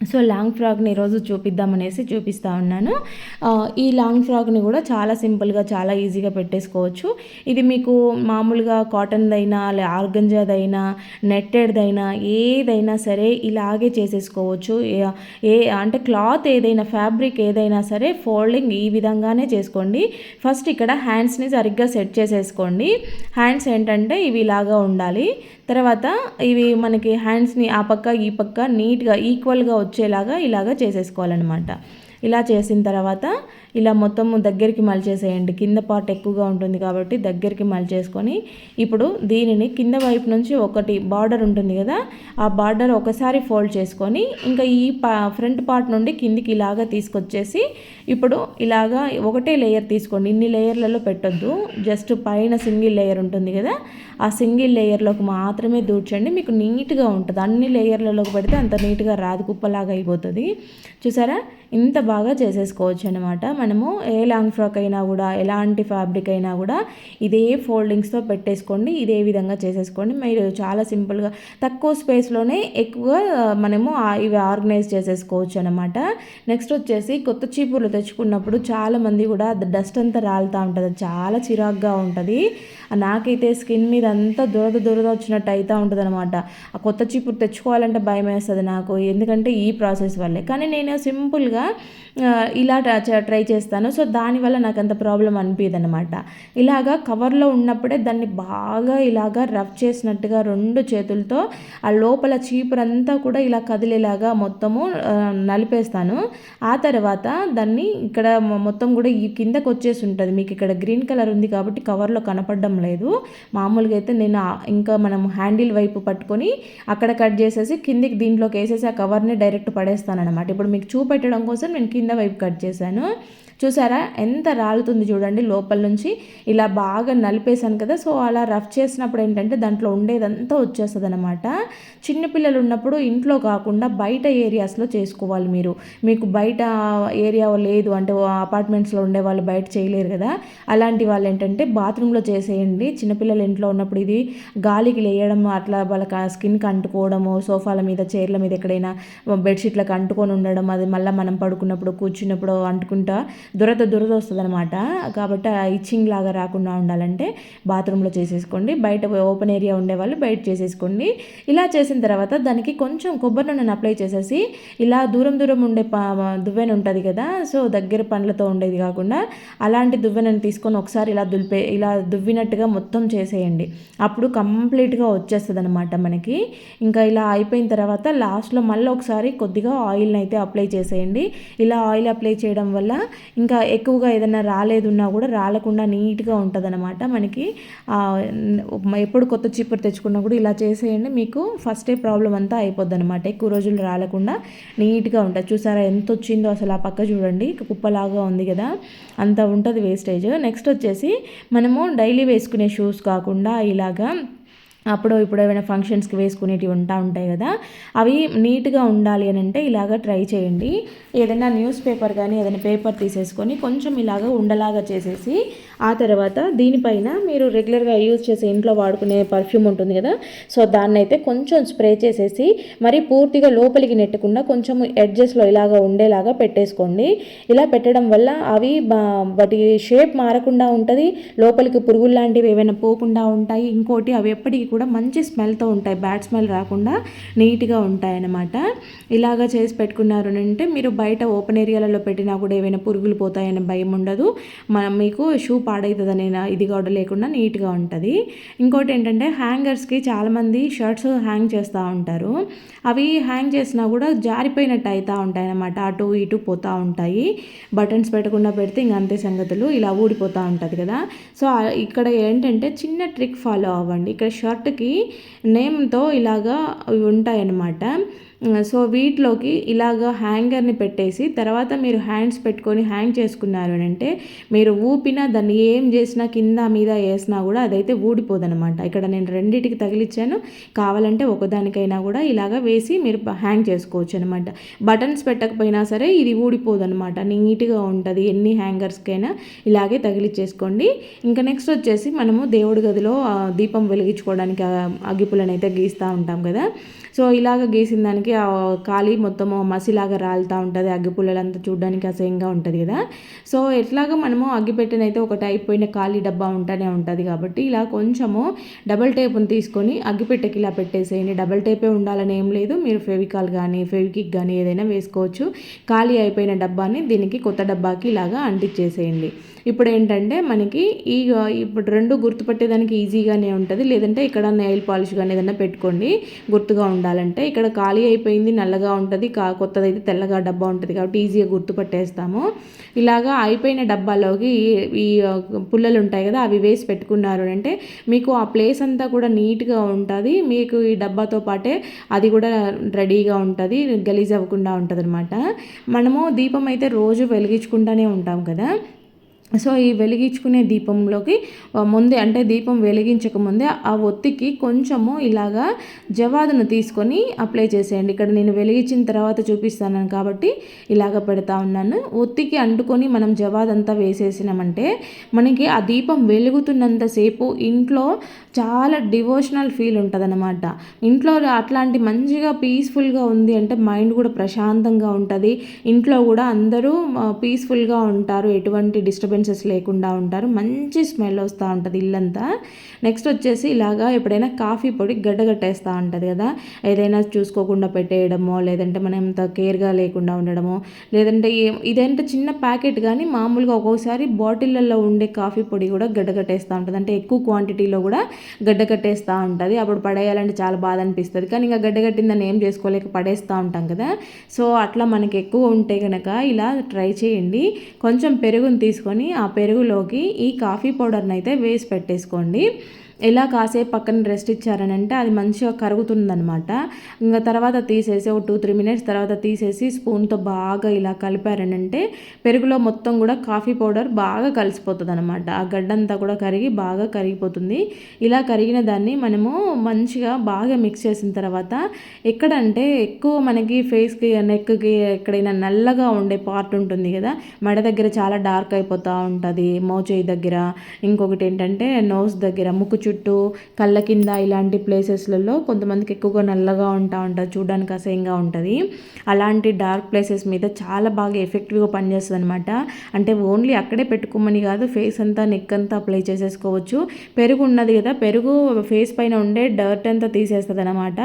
S1: సో లాంగ్ ఫ్రాక్ని ఈరోజు చూపిద్దామనేసి చూపిస్తూ ఉన్నాను. ఈ లాంగ్ ఫ్రాక్ని కూడా చాలా సింపుల్గా చాలా ఈజీగా పెట్టేసుకోవచ్చు. ఇది మీకు మామూలుగా కాటన్దైనా లే ఆర్గంజాదైనా నెట్టెడ్దైనా ఏదైనా సరే ఇలాగే చేసేసుకోవచ్చు. ఏ అంటే క్లాత్ ఏదైనా ఫ్యాబ్రిక్ ఏదైనా సరే ఫోల్డింగ్ ఈ విధంగానే చేసుకోండి. ఫస్ట్ ఇక్కడ హ్యాండ్స్ని సరిగ్గా సెట్ చేసేసుకోండి. హ్యాండ్స్ ఏంటంటే ఇవి ఇలాగా ఉండాలి. తర్వాత ఇవి మనకి హ్యాండ్స్ని ఆ పక్క ఈ పక్క నీట్గా ఈక్వల్గా వచ్చేలాగా ఇలాగా చేసేసుకోవాలన్నమాట. ఇలా చేసిన తర్వాత ఇలా మొత్తం దగ్గరికి మలిచేసేయండి. కింద పార్ట్ ఎక్కువగా ఉంటుంది కాబట్టి దగ్గరికి మలిచేసుకొని ఇప్పుడు దీనిని కింద వైపు నుంచి ఒకటి బార్డర్ ఉంటుంది కదా ఆ బార్డర్ ఒకసారి ఫోల్డ్ చేసుకొని ఇంకా ఈ పా ఫ్రంట్ పార్ట్ నుండి కిందికి ఇలాగా తీసుకొచ్చేసి ఇప్పుడు ఇలాగా ఒకటే లేయర్ తీసుకోండి. ఇన్ని లేయర్లలో పెట్టొద్దు. జస్ట్ పైన సింగిల్ లేయర్ ఉంటుంది కదా ఆ సింగిల్ లేయర్లోకి మాత్రమే దూర్చండి. మీకు నీట్గా ఉంటుంది. అన్ని లేయర్లలోకి పెడితే అంత నీట్గా రాదు. కుప్పలాగా అయిపోతుంది. చూసారా? ఇంత బాగా చేసేసుకోవచ్చు అనమాట మనము ఏ లాంగ్ ఫ్రాక్ అయినా కూడా ఎలాంటి ఫ్యాబ్రిక్ అయినా కూడా ఇదే ఫోల్డింగ్స్తో పెట్టేసుకోండి ఇదే విధంగా చేసేసుకోండి. మీరు చాలా సింపుల్గా తక్కువ స్పేస్లోనే ఎక్కువగా మనము ఇవి ఆర్గనైజ్ చేసేసుకోవచ్చు అనమాట నెక్స్ట్ వచ్చేసి కొత్త చీపుర్లు తెచ్చుకున్నప్పుడు చాలామంది కూడా డస్ట్ అంతా రాలుతూ ఉంటుంది. చాలా చిరాగ్గా ఉంటుంది. నాకైతే స్కిన్ మీద అంతా దురద దురద వచ్చినట్టు అవుతూ ఉంటుంది అనమాట ఆ కొత్త చీపురు తెచ్చుకోవాలంటే భయం వేస్తుంది నాకు ఎందుకంటే ఈ ప్రాసెస్ వల్లే. కానీ నేను సింపుల్గా ఇలా ట్రై చేస్తాను. సో దానివల్ల నాకు అంత ప్రాబ్లం అనిపించదు అనమాట ఇలాగా కవర్లో ఉన్నప్పుడే దాన్ని బాగా ఇలాగా రఫ్ చేసినట్టుగా రెండు చేతులతో ఆ లోపల చీపురంతా కూడా ఇలా కదిలేలాగా మొత్తము నలిపేస్తాను. ఆ తర్వాత దాన్ని ఇక్కడ మొత్తం కూడా ఈ కిందకు వచ్చేసి ఉంటుంది. మీకు ఇక్కడ గ్రీన్ కలర్ ఉంది కాబట్టి కవర్లో కనపడడం లేదు. మామూలుగా అయితే నేను ఇంకా మనం హ్యాండిల్ వైపు పట్టుకొని అక్కడ కట్ చేసేసి కిందికి దీంట్లోకి వేసేసి ఆ కవర్ని డైరెక్ట్ పడేస్తాను అనమాట ఇప్పుడు మీకు చూపెట్టడం కోసం నేను కింద వైపు కట్ చేశాను. చూసారా? ఎంత రాలుతుంది చూడండి లోపల నుంచి. ఇలా బాగా నలిపేశాను కదా సో అలా రఫ్ చేసినప్పుడు ఏంటంటే దాంట్లో ఉండేదంతా వచ్చేస్తుంది అనమాట చిన్నపిల్లలు ఉన్నప్పుడు ఇంట్లో కాకుండా బయట ఏరియాస్లో చేసుకోవాలి మీరు. మీకు బయట ఏరియా లేదు అంటే అపార్ట్మెంట్స్లో ఉండే వాళ్ళు బయట చేయలేరు కదా. అలాంటి వాళ్ళు ఏంటంటే బాత్రూంలో చేసేయండి. చిన్నపిల్లలు ఇంట్లో ఉన్నప్పుడు ఇది గాలికి లేయడం అట్లా వాళ్ళ స్కిన్కి అంటుకోవడము సోఫాల మీద చైర్ల మీద ఎక్కడైనా బెడ్షీట్లకు అంటుకొని ఉండడం అది మళ్ళీ మనం పడుకున్నప్పుడు కూర్చున్నప్పుడు అంటుకుంటా దురద దురద వస్తుంది అనమాట కాబట్టి ఇచ్చింగ్ లాగా రాకుండా ఉండాలంటే బాత్రూంలో చేసేసుకోండి. బయట ఓపెన్ ఏరియా ఉండేవాళ్ళు బయట చేసేసుకోండి. ఇలా చేసిన తర్వాత దానికి కొంచెం కొబ్బరి నూనెను అప్లై చేసేసి ఇలా దూరం దూరం ఉండే దువ్వెన ఉంటుంది కదా సో దగ్గర పండ్లతో ఉండేది కాకుండా అలాంటి దువ్వెనని తీసుకొని ఒకసారి ఇలా దులిపే ఇలా దువ్వినట్టుగా మొత్తం చేసేయండి. అప్పుడు కంప్లీట్గా వచ్చేస్తుంది అనమాట మనకి. ఇంకా ఇలా అయిపోయిన తర్వాత లాస్ట్లో మళ్ళీ ఒకసారి కొద్దిగా ఆయిల్ని అయితే అప్లై చేసేయండి. ఇలా ఆయిల్ అప్లై చేయడం వల్ల ఇంకా ఎక్కువగా ఏదైనా రాలేదున్నా కూడా రాలకుండా నీట్గా ఉంటుంది అనమాట మనకి ఎప్పుడు కొత్త చీపురు తెచ్చుకున్నా కూడా ఇలా చేసేయండి. మీకు ఫస్టే ప్రాబ్లం అంతా అయిపోద్ది అనమాట ఎక్కువ రోజులు రాలకుండా నీట్గా ఉంటుంది చూసారా ఎంత వచ్చిందో అసలు ఆ పక్క చూడండి. కుప్పలాగా ఉంది కదా. అంత ఉంటుంది వేస్టేజ్ నెక్స్ట్ వచ్చేసి మనము డైలీ వేసుకునే షూస్ కాకుండా ఇలాగా అప్పుడు ఇప్పుడు ఏమైనా ఫంక్షన్స్కి వేసుకునేటివి ఉంటా ఉంటాయి కదా అవి నీట్గా ఉండాలి అని అంటే ఇలాగ ట్రై చేయండి. ఏదైనా న్యూస్ పేపర్ కానీ ఏదైనా పేపర్ తీసేసుకొని కొంచెం ఇలాగ ఉండలాగా చేసేసి ఆ తర్వాత దీనిపైన మీరు రెగ్యులర్గా యూజ్ చేసే ఇంట్లో వాడుకునే పర్ఫ్యూమ్ ఉంటుంది కదా సో దాన్ని అయితే కొంచెం స్ప్రే చేసేసి మరి పూర్తిగా లోపలికి నెట్టకుండా కొంచెం ఎడ్జెస్లో ఇలాగ ఉండేలాగా పెట్టేసుకోండి. ఇలా పెట్టడం వల్ల అవి వాటి షేప్ మారకుండా ఉంటుంది లోపలికి పురుగులు లాంటివి ఏమైనా పోకుండా ఉంటాయి ఇంకోటి అవి ఎప్పటికీ కూడా మంచి స్మెల్తో ఉంటాయి. బ్యాడ్ స్మెల్ రాకుండా నీట్గా ఉంటాయి అన్నమాట ఇలాగా చేసి పెట్టుకున్నారు అంటే మీరు బయట ఓపెన్ ఏరియాలలో పెట్టినా కూడా ఏమైనా పురుగులు పోతాయనే భయం ఉండదు. మీకు షూ పాడవుతుందనే ఇది కూడా లేకుండా నీట్గా ఉంటుంది. ఇంకోటి ఏంటంటే హ్యాంగర్స్కి చాలామంది షర్ట్స్ హ్యాంగ్ చేస్తూ ఉంటారు. అవి హ్యాంగ్ చేసినా కూడా జారిపోయినట్టు అవుతూ ఉంటాయి అన్నమాట అటు ఇటు పోతూ ఉంటాయి. బటన్స్ పెట్టకుండా పెడితే ఇంక అంతే సంగతులు. ఇలా ఊడిపోతూ ఉంటుంది కదా. సో ఇక్కడ ఏంటంటే చిన్న ట్రిక్ ఫాలో అవ్వండి. ఇక్కడ షర్ట్ షర్ట్కి నేమ్తో ఇలాగా ఉంటాయన్నమాట. సో వీటిలోకి ఇలాగ హ్యాంగర్ని పెట్టేసి తర్వాత మీరు హ్యాండ్స్ పెట్టుకొని హ్యాంగ్ చేసుకున్నారు అని అంటే మీరు ఊపినా దాన్ని ఏం చేసినా కింద మీద వేసినా కూడా అదైతే ఊడిపోదనమాట ఇక్కడ నేను రెండింటికి తగిలిచ్చాను. కావాలంటే ఒకదానికైనా కూడా ఇలాగ వేసి మీరు హ్యాంగ్ చేసుకోవచ్చు అనమాట బటన్స్ పెట్టకపోయినా సరే ఇది ఊడిపోదనమాట నీట్గా ఉంటుంది. ఎన్ని హ్యాంగర్స్కైనా ఇలాగే తగిలిచ్చేసుకోండి. ఇంకా నెక్స్ట్ వచ్చేసి మనము దేవుడి గదిలో దీపం వెలిగించుకోవడానికి అగ్గిపులను అయితే గీస్తూ ఉంటాం కదా. సో ఇలాగ గీసిన దానికి ఆ ఖాళీ మొత్తం మసిలాగా రాలుతూ ఉంటుంది అగ్గిపుల్లలంతా చూడడానికి అసహ్యంగా ఉంటుంది కదా. సో ఎట్లాగో మనము అగ్గిపెట్టెనైతే ఒకటి అయిపోయిన ఖాళీ డబ్బా ఉంటూనే ఉంటుంది కాబట్టి ఇలా కొంచెము డబల్ టేప్ని తీసుకొని అగ్గిపెట్టెకి ఇలా పెట్టేసేయండి. డబల్ టేపే ఉండాలని ఏం లేదు. మీరు ఫెవికాల్ కానీ ఫెవికిక్ కానీ ఏదైనా వేసుకోవచ్చు. ఖాళీ అయిపోయిన డబ్బాని దీనికి కొత్త డబ్బాకి ఇలాగా అంటించేసేయండి ఇప్పుడు ఏంటంటే మనకి ఈ ఇప్పుడు రెండు గుర్తుపట్టేదానికి ఈజీగానే ఉంటుంది. లేదంటే ఇక్కడ నెయిల్ పాలిష్ కానీ ఏదైనా పెట్టుకోండి. గుర్తుగా ఉండాలంటే ఇక్కడ ఖాళీ అయిపోయింది నల్లగా ఉంటుంది కా కొత్తది అయితే తెల్లగా డబ్బా ఉంటుంది కాబట్టి ఈజీగా గుర్తుపట్టేస్తాము. ఇలాగా అయిపోయిన డబ్బాలోకి ఈ పుల్లలు ఉంటాయి కదా అవి వేసి పెట్టుకున్నారు అంటే మీకు ఆ ప్లేస్ అంతా కూడా నీట్గా ఉంటుంది. మీకు ఈ డబ్బాతో పాటే అది కూడా రెడీగా ఉంటుంది గలీజ్ అవ్వకుండా ఉంటుంది అనమాట మనము దీపం అయితే రోజు వెలిగించుకుంటూనే ఉంటాం కదా. సో ఈ వెలిగించుకునే దీపంలోకి ముందే అంటే దీపం వెలిగించక ముందే ఆ ఒత్తికి కొంచెము ఇలాగా జవాదును తీసుకొని అప్లై చేసేయండి. ఇక్కడ నేను వెలిగించిన తర్వాత చూపిస్తాను కాబట్టి ఇలాగ పెడతా ఉన్నాను. ఒత్తికి అంటుకొని మనం జవాదంతా వేసేసినామంటే మనకి ఆ దీపం వెలుగుతున్నంతసేపు ఇంట్లో చాలా డివోషనల్ ఫీల్ ఉంటుంది అనమాట ఇంట్లో అట్లాంటి మంచిగా పీస్ఫుల్గా ఉంది అంటే మైండ్ కూడా ప్రశాంతంగా ఉంటుంది. ఇంట్లో కూడా అందరూ పీస్ఫుల్గా ఉంటారు. ఎటువంటి డిస్టర్బెన్సెస్ లేకుండా ఉంటారు. మంచి స్మెల్ వస్తూ ఉంటుంది ఇల్లంతా. నెక్స్ట్ వచ్చేసి ఇలాగా ఎప్పుడైనా కాఫీ పొడి గడ్డగట్టేస్తూ ఉంటుంది కదా. ఏదైనా చూసుకోకుండా పెట్టేయడమో లేదంటే మనం ఎంత కేర్గా లేకుండా ఉండడమో లేదంటే ఇదంటే చిన్న ప్యాకెట్ కానీ మామూలుగా ఒక్కోసారి బాటిళ్ళల్లో ఉండే కాఫీ పొడి కూడా గడ్డగట్టేస్తూ ఉంటుంది. అంటే ఎక్కువ క్వాంటిటీలో కూడా గడ్డ కట్టేస్తూ ఉంటుంది. అప్పుడు పడేయాలంటే చాలా బాధ అనిపిస్తుంది. కానీ ఇంకా గడ్డ కట్టిందని ఏం చేసుకోలేక పడేస్తూ ఉంటాం కదా. సో అట్లా మనకి ఎక్కువ ఉంటే కనుక ఇలా ట్రై చేయండి. కొంచెం పెరుగుని తీసుకొని ఆ పెరుగులోకి ఈ కాఫీ పౌడర్ని అయితే వేసి పెట్టేసుకోండి. ఎలా కాసేపు పక్కన రెస్ట్ ఇచ్చారనంటే అది మంచిగా కరుగుతుందనమాట ఇంకా తర్వాత తీసేసి ఒక టూ త్రీ మినిట్స్ తర్వాత తీసేసి స్పూన్తో బాగా ఇలా కలిపారనంటే పెరుగులో మొత్తం కూడా కాఫీ పౌడర్ బాగా కలిసిపోతుంది అనమాట ఆ గడ్డంతా కూడా కరిగి బాగా కరిగిపోతుంది. ఇలా కరిగిన దాన్ని మనము మంచిగా బాగా మిక్స్ చేసిన తర్వాత ఎక్కడంటే ఎక్కువ మనకి ఫేస్కి నెక్కి ఎక్కడైనా నల్లగా ఉండే పార్ట్ ఉంటుంది కదా మెడ దగ్గర చాలా డార్క్ అయిపోతూ ఉంటుంది. మోచేయి దగ్గర. ఇంకొకటి ఏంటంటే నోస్ దగ్గర ముక్కు చుట్టూ కళ్ళ కింద ఇలాంటి ప్లేసెస్లలో కొంతమందికి ఎక్కువగా నల్లగా ఉంటా ఉంటుంది చూడడానికి అసహ్యంగా ఉంటుంది. అలాంటి డార్క్ ప్లేసెస్ మీద చాలా బాగా ఎఫెక్టివ్గా పనిచేస్తుంది అనమాట అంటే ఓన్లీ అక్కడే పెట్టుకోమని కాదు ఫేస్ అంతా నెక్ అంతా అప్లై చేసేసుకోవచ్చు. పెరుగు ఉన్నది కదా పెరుగు ఫేస్ పైన ఉండే డర్ట్ అంతా తీసేస్తుంది అనమాట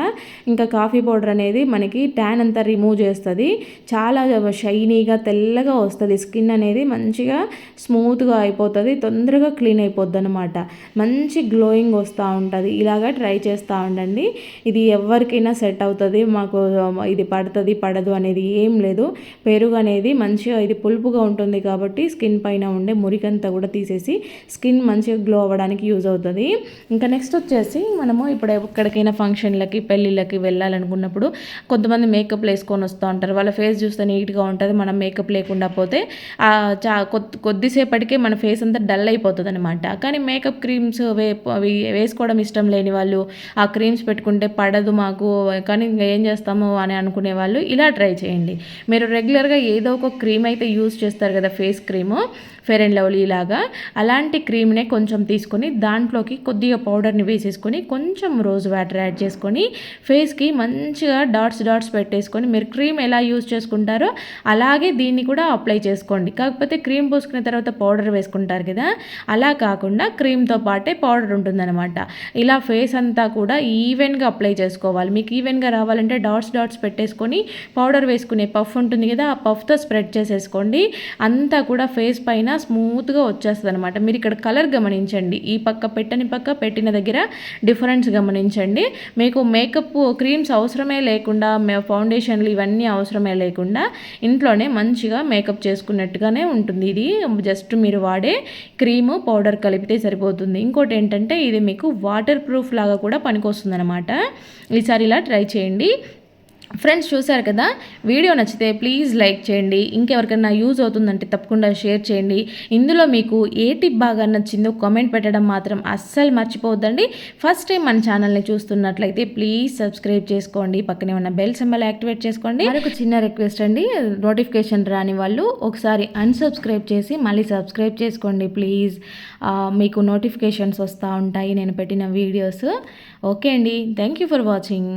S1: ఇంకా కాఫీ పౌడర్ అనేది మనకి ట్యాన్ అంతా రిమూవ్ చేస్తుంది. చాలా షైనీగా తెల్లగా వస్తుంది. స్కిన్ అనేది మంచిగా స్మూత్గా అయిపోతుంది తొందరగా క్లీన్ అయిపోద్ది అనమాట మంచి గ్లో గ్లోయింగ్ వస్తూ ఉంటుంది. ఇలాగా ట్రై చేస్తూ ఉండండి. ఇది ఎవరికైనా సెట్ అవుతుంది మాకు um, ఇది పడుతుంది పడదు అనేది ఏం లేదు. పెరుగు అనేది మంచిగా ఇది పులుపుగా ఉంటుంది కాబట్టి స్కిన్ పైన ఉండే మురికంతా కూడా తీసేసి స్కిన్ మంచిగా గ్లో అవ్వడానికి యూజ్ అవుతుంది. ఇంకా నెక్స్ట్ వచ్చేసి మనము ఇప్పుడు ఎక్కడికైనా ఫంక్షన్లకి పెళ్ళిళ్ళకి వెళ్ళాలనుకున్నప్పుడు కొంతమంది మేకప్ వేసుకొని వస్తూ ఉంటారు. వాళ్ళ ఫేస్ చూస్తే నీట్గా ఉంటుంది మనం మేకప్ లేకుండా పోతే చా కొద్దిసేపటికే మన ఫేస్ అంతా డల్ అయిపోతుంది అనమాట కానీ మేకప్ క్రీమ్స్ వే అవి వేసుకోవడం ఇష్టం లేని వాళ్ళు ఆ క్రీమ్స్ పెట్టుకుంటే పడదు మాకు కానీ ఇంకా ఏం చేస్తాము అని అనుకునే వాళ్ళు ఇలా ట్రై చేయండి. మీరు రెగ్యులర్గా ఏదో ఒక క్రీమ్ అయితే యూజ్ చేస్తారు కదా face cream. Fair and lovely లాగా అలాంటి క్రీమ్నే కొంచెం తీసుకొని దాంట్లోకి కొద్దిగా పౌడర్ని వేసేసుకొని కొంచెం రోజ్ వాటర్ యాడ్ చేసుకొని ఫేస్కి మంచిగా డాట్స్ డాట్స్ పెట్టేసుకొని మీరు క్రీమ్ ఎలా యూజ్ చేసుకుంటారో అలాగే దీన్ని కూడా అప్లై చేసుకోండి. కాకపోతే క్రీమ్ పూసుకున్న తర్వాత పౌడర్ వేసుకుంటారు కదా అలా కాకుండా క్రీమ్తో పాటే పౌడర్ ఉంటుందన్నమాట. ఇలా ఫేస్ అంతా కూడా ఈవెన్గా అప్లై చేసుకోవాలి. మీకు ఈవెన్గా రావాలంటే డాట్స్ డాట్స్ పెట్టేసుకొని పౌడర్ వేసుకునే పఫ్ ఉంటుంది కదా ఆ పఫ్తో స్ప్రెడ్ చేసేసుకోండి. అంతా కూడా ఫేస్ పైన స్మూత్గా వచ్చేస్తుంది అనమాట మీరు ఇక్కడ కలర్ గమనించండి. ఈ పక్క పెట్టని పక్క పెట్టిన దగ్గర డిఫరెన్స్ గమనించండి. మీకు మేకప్ క్రీమ్స్ అవసరమే లేకుండా ఫౌండేషన్లు ఇవన్నీ అవసరమే లేకుండా ఇంట్లోనే మంచిగా మేకప్ చేసుకున్నట్టుగానే ఉంటుంది. ఇది జస్ట్ మీరు వాడే క్రీము పౌడర్ కలిపితే సరిపోతుంది. ఇంకోటి ఏంటంటే ఇది మీకు వాటర్ ప్రూఫ్ లాగా కూడా పనికొస్తుంది అనమాట ఈసారి ఇలా ట్రై చేయండి. ఫ్రెండ్స్ చూశారు కదా? వీడియో నచ్చితే ప్లీజ్ లైక్ చేయండి. ఇంకెవరికైనా యూజ్ అవుతుందంటే తప్పకుండా షేర్ చేయండి. ఇందులో మీకు ఏ టిప్ బాగా నచ్చిందో కామెంట్ పెట్టడం మాత్రం అస్సలు మర్చిపోవద్దండి. ఫస్ట్ టైం మన ఛానల్ని చూస్తున్నట్లయితే ప్లీజ్ సబ్స్క్రైబ్ చేసుకోండి. పక్కనే ఉన్న బెల్ సింబల్ యాక్టివేట్ చేసుకోండి. మరొక చిన్న రిక్వెస్ట్ అండి. నోటిఫికేషన్ రాని వాళ్ళు ఒకసారి అన్సబ్స్క్రైబ్ చేసి మళ్ళీ సబ్స్క్రైబ్ చేసుకోండి ప్లీజ్. మీకు నోటిఫికేషన్స్ వస్తూ ఉంటాయి. నేను పెట్టిన వీడియోస్. ఓకే అండి. Thank you for watching.